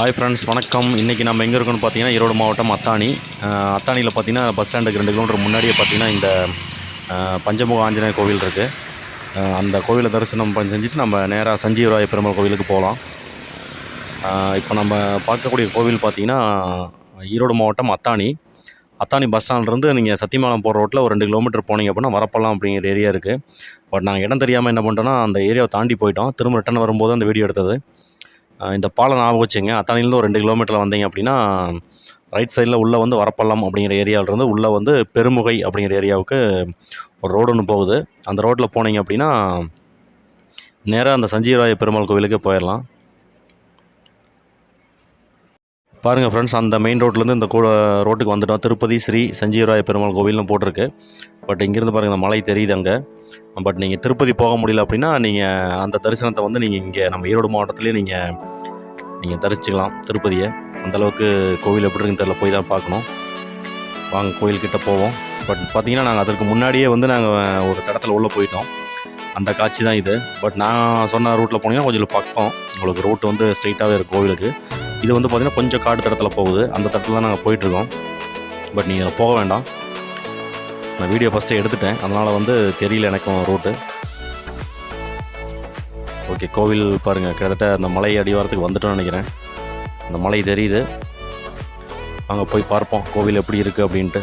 Hi friends வணக்கம். இன்றைக்கி நம்ம எங்கே இருக்கோம்னு பார்த்தீங்கன்னா ஈரோடு மாவட்டம் அத்தானி அத்தானியில் பார்த்தீங்கன்னா பஸ் ஸ்டாண்டுக்கு ரெண்டு கிலோமீட்டர் முன்னாடியே பார்த்தீங்கன்னா இந்த பஞ்சமுக ஆஞ்சநேயர் கோவில் இருக்குது அந்த கோவிலை தரிசனம் பண்ணி செஞ்சுட்டு நம்ம நேராக சஞ்சீவராய பெருமாள் கோவிலுக்கு போகலாம். இப்போ நம்ம பார்க்கக்கூடிய கோவில் பார்த்தீங்கன்னா ஈரோடு மாவட்டம் அத்தானி அத்தானி பஸ் ஸ்டாண்ட்லேருந்து நீங்கள் சத்தியமங்கலம் போகிற ரோட்டில் ஒரு ரெண்டு கிலோமீட்டர் போனீங்க அப்படின்னா வரப்பலாம் அப்படிங்கிற ஏரியா இருக்குது பட் நாங்கள் இடம் தெரியாமல் என்ன பண்ணிட்டோன்னா அந்த ஏரியாவை தாண்டி போயிட்டோம். திரும்ப ரிட்டன் வரும்போது அந்த வீடியோ எடுத்தது. இந்த பாலம் ஞாபகம் வச்சுங்க அத்தானிலேருந்து ஒரு ரெண்டு கிலோமீட்டர் வந்தீங்க அப்படின்னா ரைட் சைடில் உள்ளே வந்து வரப்பள்ளம் அப்படிங்கிற ஏரியாவிலேருந்து உள்ளே வந்து பெருமுகை அப்படிங்கிற ஏரியாவுக்கு ஒரு ரோடு ஒன்று போகுது. அந்த ரோட்டில் போனீங்க அப்படின்னா நேராக அந்த சஞ்சீவராய பெருமாள் கோவிலுக்கு போயிடலாம் பாருங்கள் ஃப்ரெண்ட்ஸ் அந்த மெயின் ரோட்லேருந்து இந்த கூட ரோட்டுக்கு வந்துட்டோம். திருப்பதி ஸ்ரீ சஞ்சீவராய பெருமாள் கோவில்னு போட்டிருக்கு. பட் இங்கேருந்து பாருங்கள் இந்த மலை தெரியுது அங்கே. பட் நீங்கள் திருப்பதி போக முடியல அப்படின்னா நீங்கள் அந்த தரிசனத்தை வந்து நீங்கள் இங்கே நம்ம ஈரோடு மாவட்டத்துலேயே நீங்கள் நீங்கள் தரிசிக்கலாம் திருப்பதியை. அந்தளவுக்கு கோவில் எப்படி இருக்குன்னு தெரியல போய் தான் பார்க்கணும். வாங்க கோயில்கிட்ட போவோம். பட் பார்த்தீங்கன்னா நாங்கள் அதற்கு முன்னாடியே வந்து நாங்கள் ஒரு தடத்தில் உள்ளே போயிட்டோம். அந்த காட்சி தான் இது. பட் நான் சொன்ன ரூட்டில் போனீங்கன்னா கொஞ்சம் பக்கம். உங்களுக்கு ரூட் வந்து ஸ்ட்ரெயிட்டாகவே இருக்கும் கோவிலுக்கு. இது வந்து பார்த்திங்கன்னா கொஞ்சம் காடு தடத்தில் போகுது. அந்த தடத்தில் தான் நாங்கள் போயிட்டுருக்கோம். பட் நீங்கள் அதில் போக வேண்டாம். நான் வீடியோ ஃபஸ்ட்டே எடுத்துட்டேன். அதனால் வந்து தெரியல எனக்கும் ரூட்டு ஓகே கோவில் பாருங்கள் கிட்டத்தட்ட அந்த மலை அடிவாரத்துக்கு வந்துட்டோம்னு நினைக்கிறேன். அந்த மலை தெரியுது. அங்கே போய் பார்ப்போம் கோவில் எப்படி இருக்குது அப்படின்ட்டு.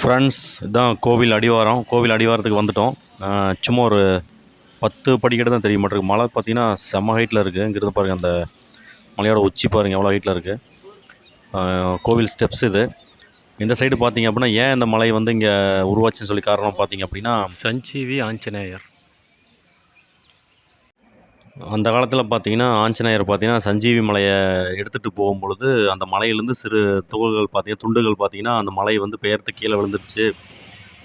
ஃப்ரெண்ட்ஸ் இதுதான் கோவில் அடிவாரம். கோவில் அடிவாரத்துக்கு வந்துட்டோம். சும்மா ஒரு பத்து படிக்கட்டு தான் தெரிய மாட்டிருக்கு மலை பார்த்தீங்கன்னா செம்ம ஹைட்டில் இருக்குது இங்கிருந்து பாருங்கள் அந்த மலையோட உச்சி பாருங்கள் எவ்வளோ ஹைட்டில் இருக்குது கோவில் ஸ்டெப்ஸ் இது. இந்த சைடு பார்த்தீங்க அப்படின்னா ஏன் இந்த மலை வந்து இங்கே உருவாச்சுன்னு சொல்லி காரணம் பார்த்தீங்க அப்படின்னா சஞ்சீவி ஆஞ்சநேயர். அந்த காலத்தில் பார்த்தீங்கன்னா ஆஞ்சநேயர் பார்த்தீங்கன்னா சஞ்சீவி மலையை எடுத்துகிட்டு போகும்பொழுது அந்த மலையிலேருந்து சிறு துகள்கள் பார்த்தீங்கன்னா துண்டுகள் பார்த்தீங்கன்னா அந்த மலை வந்து பெயர்த்து கீழே விழுந்துருச்சு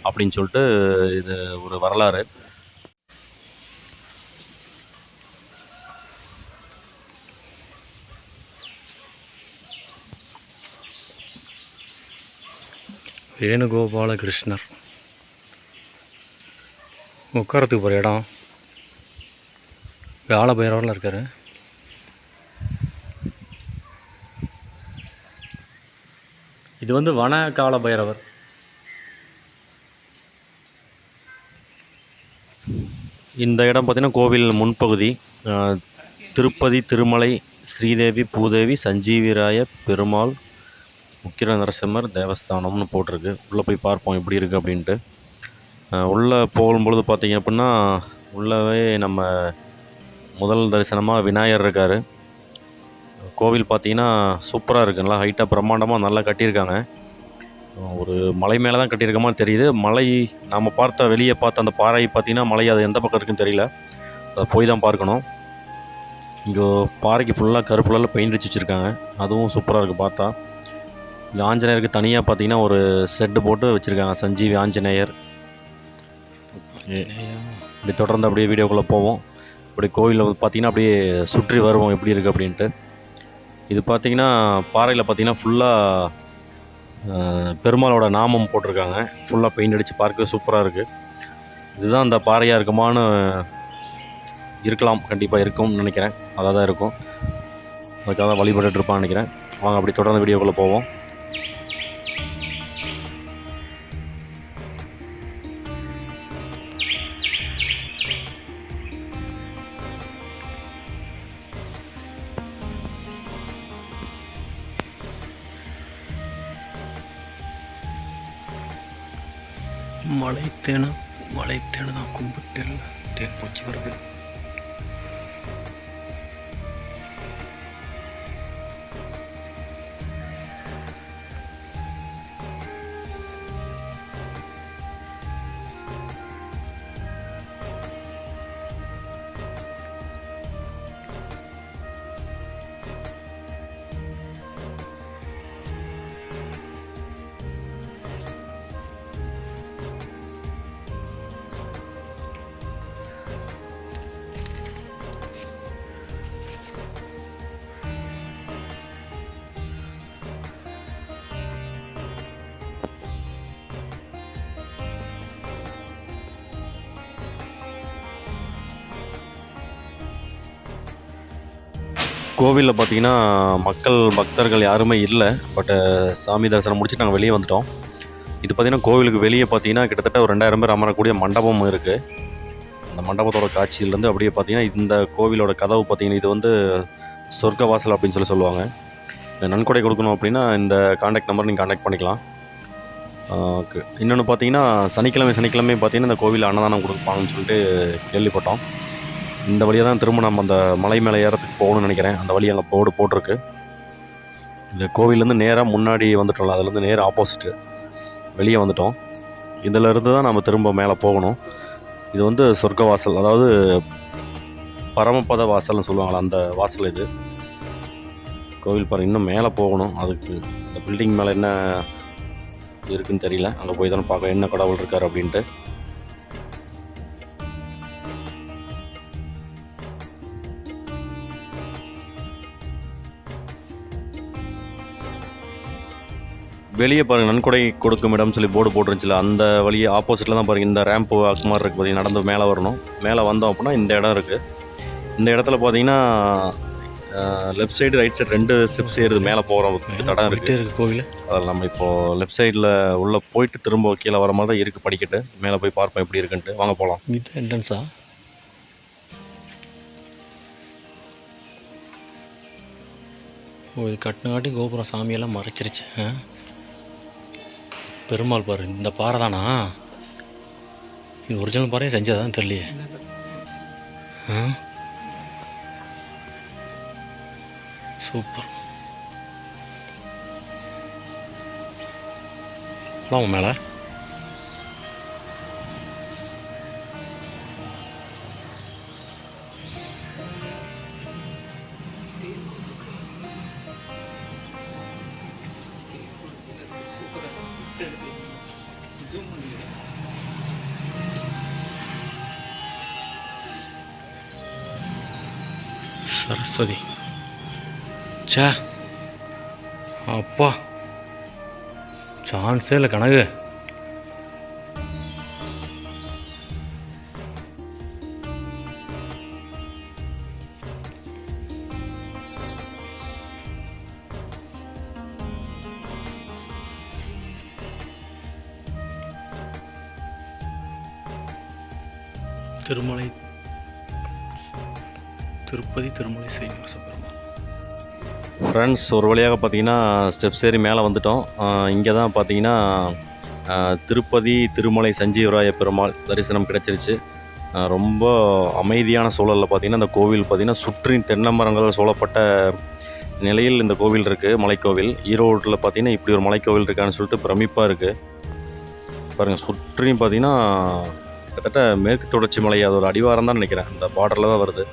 அப்படின்னு சொல்லிட்டு இது ஒரு வரலாறு. வேணுகோபாலகிருஷ்ணர். உட்காரத்துக்கு போகிற இடம். ஆல பைரவரில் இருக்கார். இது வந்து வன கால பைரவர். இந்த இடம் பார்த்திங்கன்னா கோவில் முன்பகுதி. திருப்பதி திருமலை ஸ்ரீதேவி பூதேவி சஞ்சீவிராய பெருமாள் உக்கிர நரசிம்மர் தேவஸ்தானம்னு போட்டிருக்கு. உள்ளே போய் பார்ப்போம் எப்படி இருக்குது அப்படின்ட்டு. உள்ளே போகும்பொழுது பார்த்தீங்க அப்படின்னா உள்ளவே நம்ம முதல் தரிசனமாக விநாயகர் இருக்கார். கோவில் பார்த்தீங்கன்னா சூப்பராக இருக்குது நல்லா ஹைட்டாக பிரம்மாண்டமாக நல்லா கட்டியிருக்காங்க. ஒரு மலை மேலே தான் கட்டியிருக்கமான்னு தெரியுது. மலை நாம் பார்த்த வெளியே பார்த்த அந்த பாறை பார்த்தீங்கன்னா மலை அது எந்த பக்கம் இருக்குன்னு தெரியல. அதை போய் தான் பார்க்கணும். இங்கே பாறைக்கு ஃபுல்லாக கருப்புலாம் பெயிண்ட் அடிச்சு வச்சுருக்காங்க. அதுவும் சூப்பராக இருக்குது பார்த்தா. இங்கே ஆஞ்சநேயருக்கு தனியாக பார்த்தீங்கன்னா ஒரு செட்டு போட்டு வச்சுருக்காங்க சஞ்சீவி ஆஞ்சநேயர். இப்படி தொடர்ந்து அப்படியே வீடியோக்குள்ளே போவோம். அப்படி கோவிலில் பார்த்தீங்கன்னா அப்படியே சுற்றி வருவோம் எப்படி இருக்குது அப்படின்ட்டு. இது பார்த்திங்கன்னா பாறையில் பார்த்தீங்கன்னா ஃபுல்லாக பெருமாளோட நாமம் போட்டிருக்காங்க. ஃபுல்லாக பெயிண்ட் அடித்து பார்க்க சூப்பராக இருக்குது இதுதான் அந்த பாறையாக இருக்குமான்னு இருக்கலாம் கண்டிப்பாக இருக்கும்னு நினைக்கிறேன். அதாக தான் இருக்கும். அதுக்காக தான் வழிபட்டுருப்பான்னு நினைக்கிறேன். வாங்க அப்படி தொடர்ந்து வீடியோக்குள்ளே போவோம். மலை தேனு மலை தேனு தான் கும்பிட்டு தேன் பூச்சி வருது. கோவிலில் பார்த்தீங்கன்னா மக்கள் பக்தர்கள் யாருமே இல்லை. பட்டு சாமி தரிசனம் முடிச்சுட்டு நாங்கள் வெளியே வந்துட்டோம். இது பார்த்திங்கன்னா கோவிலுக்கு வெளியே பார்த்தீங்கன்னா கிட்டத்தட்ட ஒரு ரெண்டாயிரம் பேர் அமரக்கூடிய மண்டபம் இருக்குது அந்த மண்டபத்தோட காட்சியிலேருந்து அப்படியே பார்த்தீங்கன்னா இந்த கோவிலோட கதவு பார்த்தீங்கன்னா இது வந்து சொர்க்க வாசல் அப்படின்னு சொல்லி சொல்லுவாங்க. இந்த நன்கொடை கொடுக்கணும் அப்படின்னா இந்த காண்டாக்ட் நம்பர் நீங்கள் காண்டாக்ட் பண்ணிக்கலாம். இன்னொன்று பார்த்தீங்கன்னா சனிக்கிழமை சனிக்கிழமை பார்த்தீங்கன்னா இந்த கோவிலில் அன்னதானம் கொடுப்பாங்கன்னு சொல்லிட்டு கேள்விப்பட்டோம். இந்த வழியாக தான் திரும்ப நம்ம அந்த மலை மேலே ஏறத்துக்கு போகணும்னு நினைக்கிறேன். அந்த வழி அங்கே போடு போட்டிருக்கு. இந்த கோவிலேருந்து நேராக முன்னாடி வந்துட்டோம்ல அதுலேருந்து நேராக ஆப்போசிட்டு வெளியே வந்துட்டோம். இதிலிருந்து தான் நம்ம திரும்ப மேலே போகணும். இது வந்து சொர்க்க வாசல் அதாவது பரமபத வாசல்னு சொல்லுவாங்களா அந்த வாசல் இது. கோவில் பாருங்கள் இன்னும் மேலே போகணும். அதுக்கு இந்த பில்டிங் மேலே என்ன இருக்குன்னு தெரியல. அங்கே போய் தானே பார்க்க என்ன கடவுள் இருக்கார் அப்படின்ட்டு. வெளியே பாருங்க நன்கொடை கொடுக்கும் இடம் சொல்லி போர்டு போட்டுருந்துச்சுல அந்த வழியே ஆப்போசிட்டில் தான் பாருங்க இந்த ரேம்ப் மாதிரி இருக்கு பார்த்தீங்கன்னா நடந்து மேலே வரணும். மேலே வந்தோம் அப்படின்னா இந்த இடம் இருக்குது இந்த இடத்துல பார்த்தீங்கன்னா லெஃப்ட் சைடு ரைட் சைடு ரெண்டு ஸ்டெப்ஸ் ஏறுது மேலே போகிறதுக்கு தடம் இருக்குது போயிட்டே இருக்கு கோவில். அதில் நம்ம இப்போது லெஃப்ட் சைடில் உள்ளே போயிட்டு திரும்ப கீழே வர மாதிரி தான் இருக்குது படிக்கட்டு. மேலே போய் பார்ப்போம் எப்படி இருக்குன்ட்டு. வாங்க போகலாம் இது என்ட்ரன்ஸா ஓ இது கட்டினங்காட்டி கோபுரம் சாமியெல்லாம் மறைச்சிருச்சு? பெருமாள் பாரு இந்த பாறை தானா இது ஒரிஜினல் பாறையும் செஞ்சதான் தெரியலையே. சூப்பர். போலாமா மேலே. சரஸ்வதி. ச்சே. அப்பா. சான்ஸே இல்லை கணக்கு திருமலை சீனிவாச ஃப்ரெண்ட்ஸ் ஒரு வழியாக பார்த்தீங்கன்னா ஸ்டெப்ஸ் ஏறி மேலே வந்துட்டோம். இங்கே தான் பார்த்தீங்கன்னா திருப்பதி திருமலை சஞ்சீவராய பெருமாள் தரிசனம் கிடச்சிருச்சு. ரொம்ப அமைதியான சூழலில் பார்த்தீங்கன்னா இந்த கோவில் பார்த்தீங்கன்னா சுற்றின் தென்னை மரங்களால் சூழப்பட்ட நிலையில் இந்த கோவில் இருக்குது மலைக்கோவில். ஈரோட்டில் பார்த்தீங்கன்னா இப்படி ஒரு மலைக்கோவில் இருக்கான்னு சொல்லிட்டு பிரமிப்பாக இருக்குது பாருங்கள் சுற்றியும் பார்த்தீங்கன்னா கிட்டத்தட்ட மேற்கு தொடர்ச்சி மலை அது ஒரு அடிவாரம் தான் நினைக்கிறேன். அந்த பார்டரில் தான் வருது.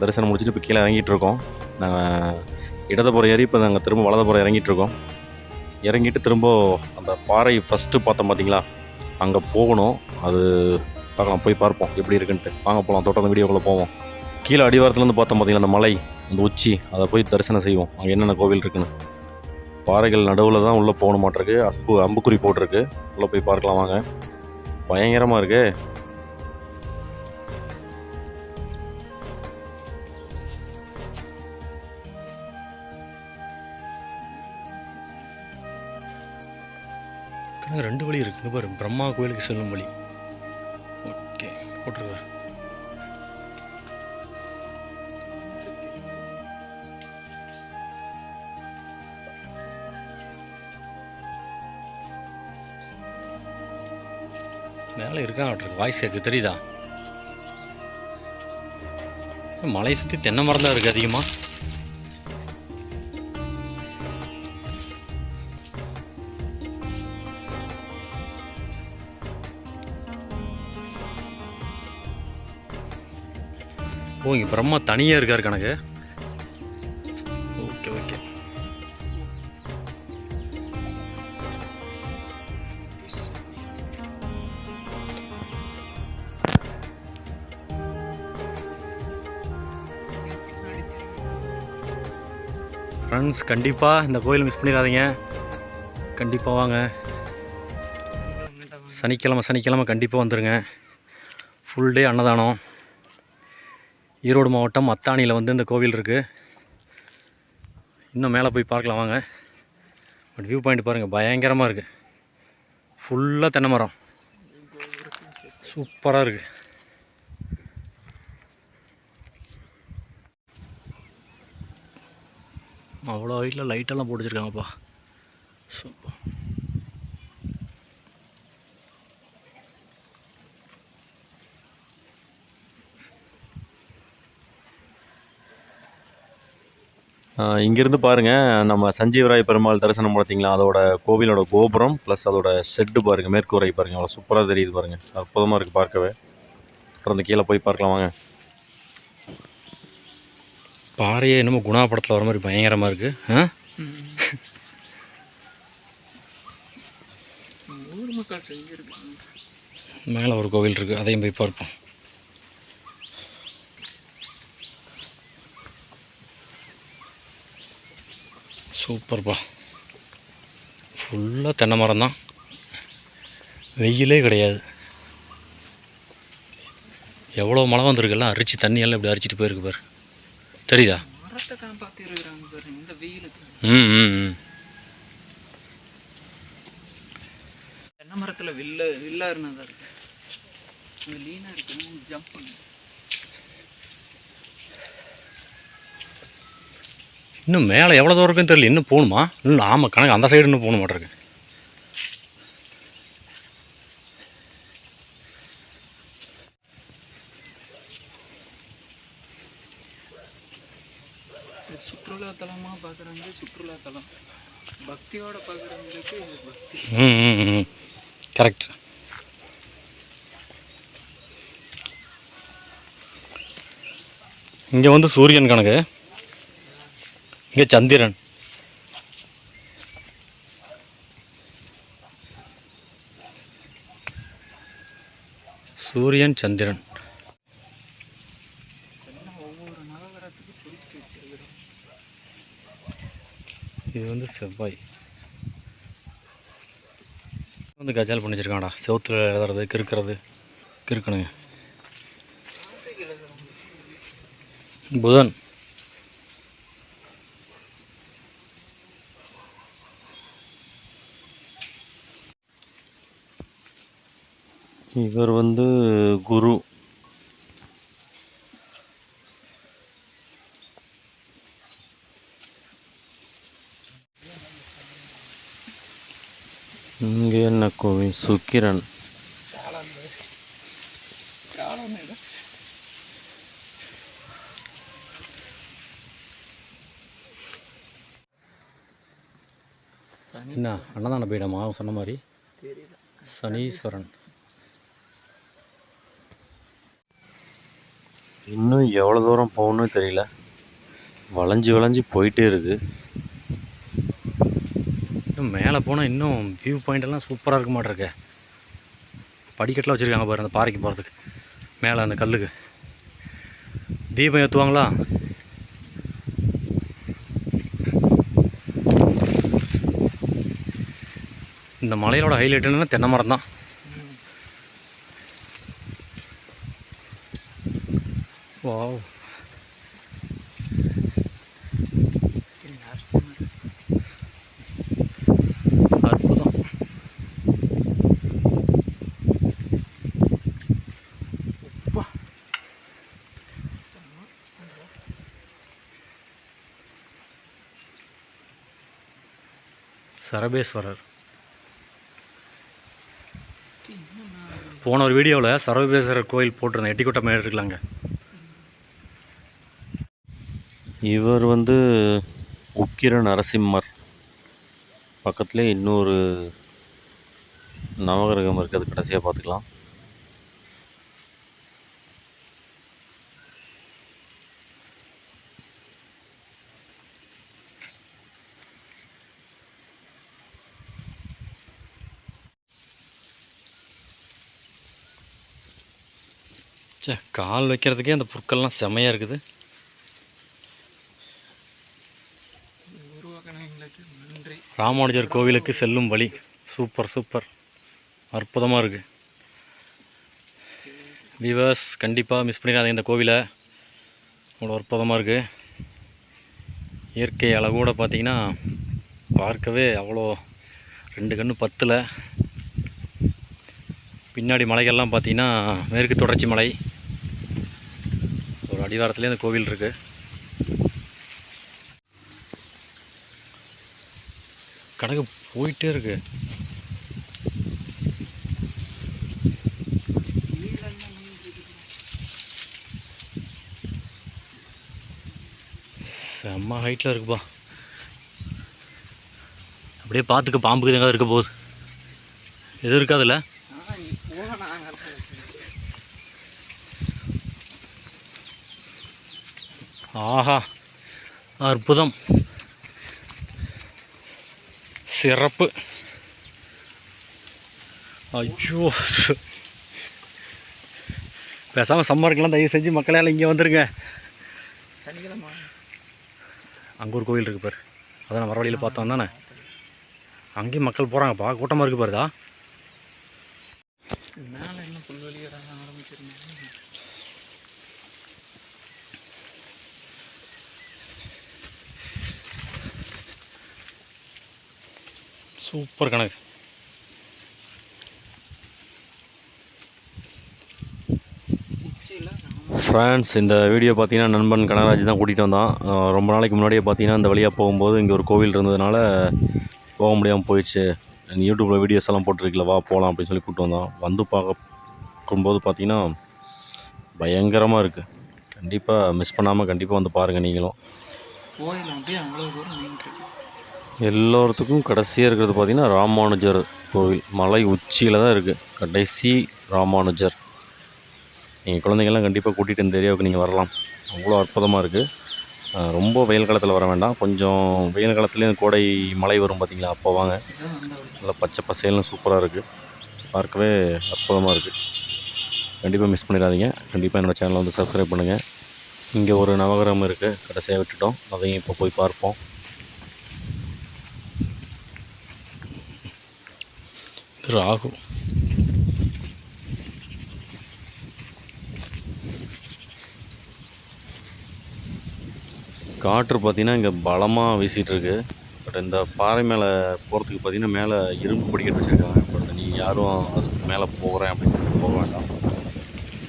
தரிசனம் முடிச்சுட்டு இப்போ கீழே இறங்கிட்டு இருக்கோம் நாங்கள் இடதுபுறம் ஏறி இப்போ நாங்கள் திரும்ப வலதுபுறம் இறங்கிட்டு இருக்கோம் இறங்கிட்டு திரும்ப அந்த பாறை ஃபஸ்ட்டு பார்த்தோம் பார்த்தீங்களா அங்கே போகணும். அது பார்க்கலாம் போய் பார்ப்போம் எப்படி இருக்குன்ட்டு. வாங்க போகலாம் தொடர்ந்து வீடியோக்குள்ளே போவோம். கீழே அடிவாரத்துலேருந்து பார்த்தோம் பார்த்தீங்களா அந்த மலை அந்த உச்சி அதை போய் தரிசனம் செய்வோம். அங்கே என்னென்ன கோவில் இருக்குன்னு. பாறைகள் நடுவில் தான் உள்ளே போகணும் மாட்டிருக்கு அம்பு அம்புக்குறி போட்டிருக்கு. உள்ளே போய் பார்க்கலாம் வாங்க. பயங்கரமாக இருக்குது ரெண்டு வழி இருக்குங்க பாரு பிரம்மா கோயிலுக்கு செல்லும் வழி. ஓகே போட்டுருக்க மேலே இருக்காங்க வாய்ஸ் கேட்கு தெரியுதா? மலை சுற்றி தென்னை மரம் தான் இருக்குது அதிகமாக ஓ இங்கே பிரம்மா தனியாக இருக்கார் கணக்கு. Okay okay. ஃப்ரெண்ட்ஸ் கண்டிப்பாக இந்த கோயில் மிஸ் பண்ணிடாதீங்க. கண்டிப்பாக வாங்க. சனிக்கிழமை சனிக்கிழமை கண்டிப்பாக வந்துடுங்க ஃபுல் டே அன்னதானம். ஈரோடு மாவட்டம் அத்தானியில் வந்து இந்த கோவில் இருக்குது இன்னும் மேலே போய் பார்க்கலாம் வாங்க. பட் வியூ பாயிண்ட் பாருங்கள் பயங்கரமாக இருக்குது ஃபுல்லாக தென்னை மரம். சூப்பராக இருக்குது அவ்வளோ வீட்டில் லைட்டெல்லாம் போட்டு வச்சுருக்காங்கப்பா சூப்பர் இங்கேருந்து பாருங்கள் நம்ம சஞ்சீவராய பெருமாள் தரிசனம் பார்த்தீங்களா? அதோட கோவிலோட கோபுரம் ப்ளஸ் அதோட ஷெட்டு பாருங்கள் மேற்கூரை பாருங்கள் அவ்வளோ சூப்பராக தெரியுது பாருங்கள் அற்புதமாக இருக்குது பார்க்கவே. தொடர்ந்து கீழே போய் பார்க்கலாம் வாங்க. பாறையே என்னமோ குணா படத்தில் வர மாதிரி பயங்கரமாக இருக்குது ஆ? மேலே ஒரு கோவில் இருக்குது அதையும் போய் பார்ப்போம். சூப்பர்ப்பா ஃபுல்லாக தென்னை மரம் தான். வெயிலே கிடையாது. எவ்வளோ மழை வந்திருக்குல்ல அரிச்சு தண்ணியெல்லாம் இப்படி அரிச்சிட்டு போயிருக்கு பாரு. தெரியுதா? ம் ம் ம். தென்னை மரத்தில் வில்ல வில்லா இருந்ததா இருக்கு லீனாக இருக்கு. ஜம்ப் பண்ணு. இன்னும் மேலே எவ்வளோ தூரம் இருக்குன்னு தெரியல. இன்னும் போகணுமா? இன்னும் ஆமாம் கணக்கு அந்த சைடு இன்னும் போகணும் மாட்டிருக்கு இது சுற்றுலா தலமா பார்க்குறாங்க சுற்றுலா தலம். பக்தியோட பார்க்குறவங்களுக்கு பக்தி. ம் கரெக்ட் இங்கே வந்து சூரியன் கணக்கு. இங்கே சந்திரன். சூரியன் சந்திரன். இது வந்து செவ்வாய். வந்து கஜால் பண்ணி வச்சிருக்காங்கடா செவுத்துல எழுதுறது கிறுக்கிறது கிறுக்கணுங்க. புதன். இவர் வந்து குரு. இங்கே என்ன கோவில்? சுக்கிரன். என்ன? அன்னதான பீடமா? சொன்ன மாதிரி? சனீஸ்வரன். இன்னும் எவ்வளோ தூரம் போகணும்னு தெரியல. வளைஞ்சு வளைஞ்சு போயிட்டே இருக்குது இன்னும் மேலே போனால் இன்னும் வியூ பாயிண்டெல்லாம் சூப்பராக இருக்க மாட்டிருக்க. படிக்கட்டெலாம் வச்சுருக்காங்க பாரு அந்த பாறைக்கு போகிறதுக்கு மேலே அந்த கல்லுக்கு. தீபம் ஏற்றுவாங்களா இந்த மலையோட ஹைலைட் என்னென்னா தென்னை மரம் தான் வாவ் அற்புதம் சரபேஸ்வரர். போன ஒரு வீடியோவில் சரபேஸ்வரர் கோயில் போட்டிருந்தேன் எட்டிக்கொட்டை மேலே இருக்கலாங்க இவர் வந்து உக்கிர நரசிம்மர். பக்கத்துலேயே இன்னொரு நவகிரகம் இருக்குது கடைசியாக பார்த்துக்கலாம். சே கால் வைக்கிறதுக்கே அந்த புற்கள்லாம் செமையாக இருக்குது உருவாக்கினவங்களுக்கு நன்றி ராமானுஜர் கோவிலுக்கு செல்லும் வழி. Super super. அற்புதமாக இருக்குது வியூவர்ஸ் கண்டிப்பாக மிஸ் பண்ணிடாதீங்க இந்த கோவிலை. அவ்வளோ அற்புதமாக இருக்குது இயற்கை அழகோட பார்த்தீங்கன்னா பார்க்கவே அவ்வளோ ரெண்டு கன்று பத்தில். பின்னாடி மலைகள்லாம் பார்த்தீங்கன்னா மேற்கு தொடர்ச்சி மலை. ஒரு அடிவாரத்துலேயே அந்த கோவில் இருக்குது கணக்கு போயிட்டே இருக்கு. செம்ம ஹைட்டில் இருக்குப்பா. அப்படியே பார்த்துக்க பாம்புக்கு எதாவது இருக்க போகுது. எதுவும் இருக்காதுல்ல? ஆஹா அற்புதம். சிறப்பு. ஐயோ. பேசாமல் சம்மருக்கெல்லாம் தயவு செஞ்சு மக்களால் இங்கே வந்துருங்க. சனிக்கிழமை. அங்கே ஒரு கோவில் இருக்கு பாரு. நான் வர வழியில் பார்த்தோம் தானே அங்கேயும் மக்கள் போகிறாங்கப்பா கூட்டமாக இருக்கு பாருதா மேலே என்ன புல்வெளியோட ஆரம்பிச்சிருந்தேன் சூப்பர் கணக்கு. ஃப்ரான்ஸ் இந்த வீடியோ பார்த்தீங்கன்னா நண்பன் கனராஜ் தான் கூட்டிகிட்டு வந்தான். ரொம்ப நாளைக்கு முன்னாடியே பார்த்தீங்கன்னா இந்த வழியாக போகும்போது இங்கே ஒரு கோவில் இருந்ததுனால போக முடியாமல் போயிடுச்சு. யூடியூப்பில் வீடியோஸ் எல்லாம் போட்டிருக்கல வா போகலாம் அப்படின்னு சொல்லி கூப்பிட்டு வந்தான். வந்து பார்க்கும்போது பார்த்தீங்கன்னா பயங்கரமாக இருக்குது கண்டிப்பாக மிஸ் பண்ணாமல் கண்டிப்பாக வந்து பாருங்கள் நீங்களும். கோயில் அப்படியே அவ்வளோ தூரம் நின்றுருக்கு எல்லோருத்துக்கும் கடைசியாக இருக்கிறது பார்த்தீங்கன்னா ராமானுஜர் கோவில். மலை உச்சியில் தான் இருக்குது கடைசி ராமானுஜர். நீங்கள் குழந்தைங்கள்லாம் கண்டிப்பாக கூட்டிகிட்டு இந்த ஏரியாவுக்கு நீங்கள் வரலாம். அவ்வளோ அற்புதமாக இருக்குது ரொம்ப வெயில் காலத்தில் வர வேண்டாம். கொஞ்சம் வெயில் காலத்துலேயும் கோடை மழை வரும் பார்த்தீங்களா அப்போ வாங்க. நல்லா பச்சை பசேல்னு சூப்பராக இருக்குது பார்க்கவே அற்புதமாக இருக்குது கண்டிப்பாக மிஸ் பண்ணிடாதீங்க. கண்டிப்பாக என்னோடய சேனலை வந்து சப்ஸ்கிரைப் பண்ணுங்கள் இங்கே ஒரு நவகிரகம் இருக்குது கடைசியாக விட்டுட்டோம். அதையும் இப்போ போய் பார்ப்போம். ராகு. காற்று பார்த்தீங்கன்னா இங்கே பலமாக வீசிகிட்ருக்கு பட் இந்த பாறை மேலே போகிறதுக்கு பார்த்தீங்கன்னா மேலே இரும்பு படிக்கட்டு வச்சுருக்காங்க. பட் நீ யாரும் அதுக்கு மேலே போகிறேன் அப்படின்னு சொல்லிட்டு போக வேண்டாம்.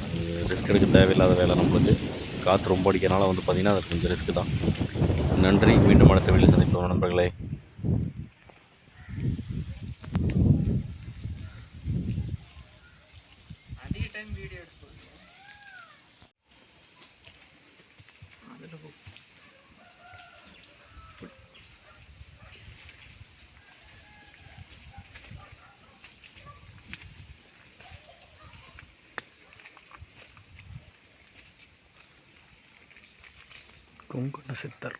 அது ரிஸ்க் எடுக்க தேவையில்லாத வேலை நம்மளுக்கு. காற்று ரொம்ப அடிக்கிறனால வந்து பார்த்திங்கன்னா அது கொஞ்சம் ரிஸ்க்கு தான். நன்றி. மீண்டும் அடுத்த வீட்டில் சந்திப்போம். நண்பர்களே. அதிக டைம் வீடியோ எடுத்து போகுது அதில் போ கொங்குண்ண சித்தர்